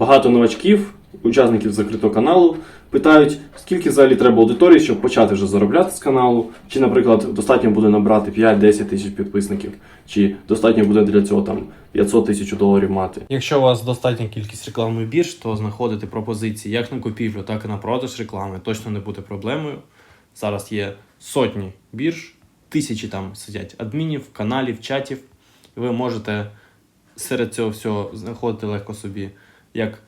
багато новачків, учасників закритого каналу, питають, скільки взагалі треба аудиторії, щоб почати вже заробляти з каналу. Чи, наприклад, достатньо буде набрати 5-10 тисяч підписників, чи достатньо буде для цього там 500 тисяч доларів мати. Якщо у вас достатня кількість рекламних бірж, то знаходити пропозиції як на купівлю, так і на продаж реклами точно не буде проблемою. Зараз є сотні бірж, тисячі там сидять адмінів, каналів, чатів, і ви можете серед цього всього знаходити легко собі як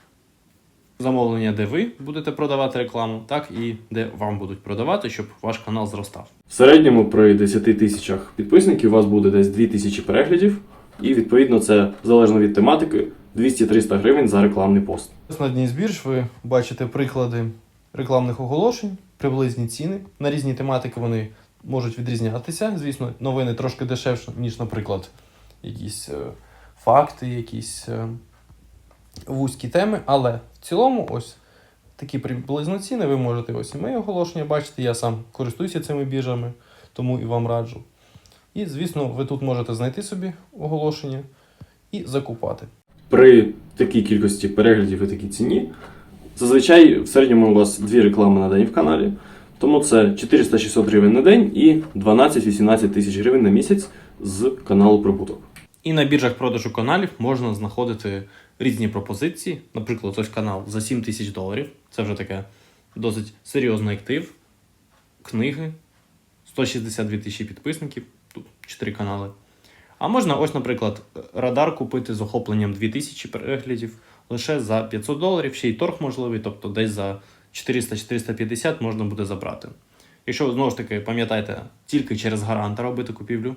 замовлення, де ви будете продавати рекламу, так і де вам будуть продавати, щоб ваш канал зростав. В середньому при 10 тисячах підписників у вас буде десь 2 тисячі переглядів, і відповідно це залежно від тематики 200-300 гривень за рекламний пост. На одній з бірж ви бачите приклади рекламних оголошень, приблизні ціни. На різні тематики вони можуть відрізнятися. Звісно, новини трошки дешевше, ніж, наприклад, якісь е, факти, якісь е, вузькі теми. Але в цілому, ось такі приблизно ціни ви можете ось і мої оголошення бачити. Я сам користуюся цими біржами, тому і вам раджу. І, звісно, ви тут можете знайти собі оголошення і закупати. При такій кількості переглядів і такій ціні зазвичай в середньому у вас дві реклами на день в каналі. Тому це 400-600 гривень на день і 12-18 тисяч гривень на місяць з каналу прибуток. І на біржах продажу каналів можна знаходити різні пропозиції. Наприклад, ось канал за 7 тисяч доларів. Це вже таке досить серйозний актив. Книги, 162 тисячі підписників, тут 4 канали. А можна, ось, наприклад, радар купити з охопленням 2000 переглядів лише за 500 доларів, ще й торг можливий, тобто десь за 400-450 можна буде забрати. Якщо знову ж таки пам'ятаєте, тільки через гаранта робити купівлю,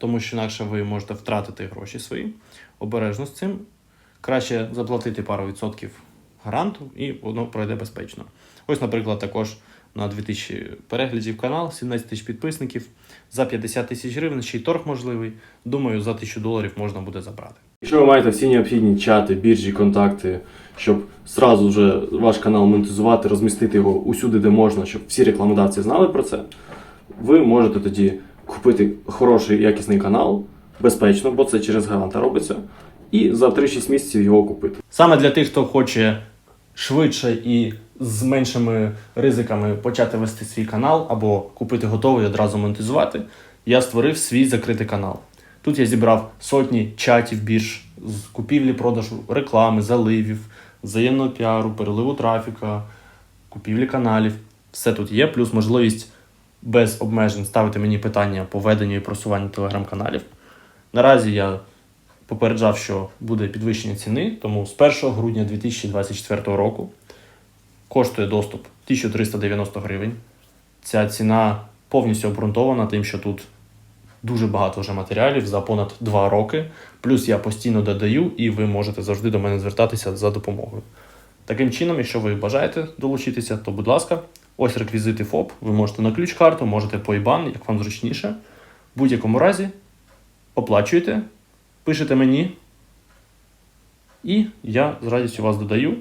тому що інакше ви можете втратити гроші свої. Обережно з цим. Краще заплатити пару відсотків гаранту і воно пройде безпечно. Ось, наприклад, також на 2000 переглядів канал, 17 тисяч підписників, за 50 тисяч гривень, ще й торг можливий. Думаю, за 1000 доларів можна буде забрати. Якщо ви маєте всі необхідні чати, біржі, контакти, щоб зразу вже ваш канал монетизувати, розмістити його усюди, де можна, щоб всі рекламодавці знали про це, ви можете тоді купити хороший якісний канал безпечно, бо це через гаранта робиться, і за 3-6 місяців його купити. Саме для тих, хто хоче швидше і з меншими ризиками почати вести свій канал або купити готовий одразу монетизувати, я створив свій закритий канал. Тут я зібрав сотні чатів бірж з купівлі, продажу, реклами, заливів, взаємного піару, переливу трафіка, купівлі каналів. Все тут є, плюс можливість без обмежень ставити мені питання по веденню і просуванню телеграм-каналів. Наразі я попереджав, що буде підвищення ціни, тому з 1 грудня 2024 року коштує доступ 1390 гривень. Ця ціна повністю обґрунтована тим, що тут дуже багато вже матеріалів за понад 2 роки. Плюс я постійно додаю, і ви можете завжди до мене звертатися за допомогою. Таким чином, якщо ви бажаєте долучитися, то будь ласка, ось реквізити ФОП. Ви можете на ключ-карту, можете по IBAN, як вам зручніше. В будь-якому разі оплачуєте, пишете мені, і я з радістю вас додаю,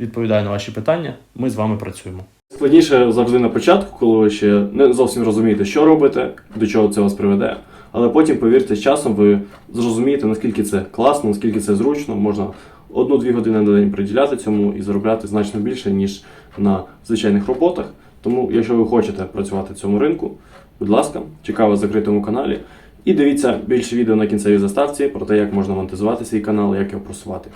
відповідаю на ваші питання. Ми з вами працюємо. Складніше завжди на початку, коли ви ще не зовсім розумієте, що робите, до чого це вас приведе. Але потім, повірте, з часом ви зрозумієте, наскільки це класно, наскільки це зручно. Можна одну-дві години на день приділяти цьому і заробляти значно більше, ніж на звичайних роботах. Тому, якщо ви хочете працювати в цьому ринку, будь ласка, чекаю вас в закритому каналі. І дивіться більше відео на кінцевій заставці про те, як можна монетизувати свій канал, як його просувати.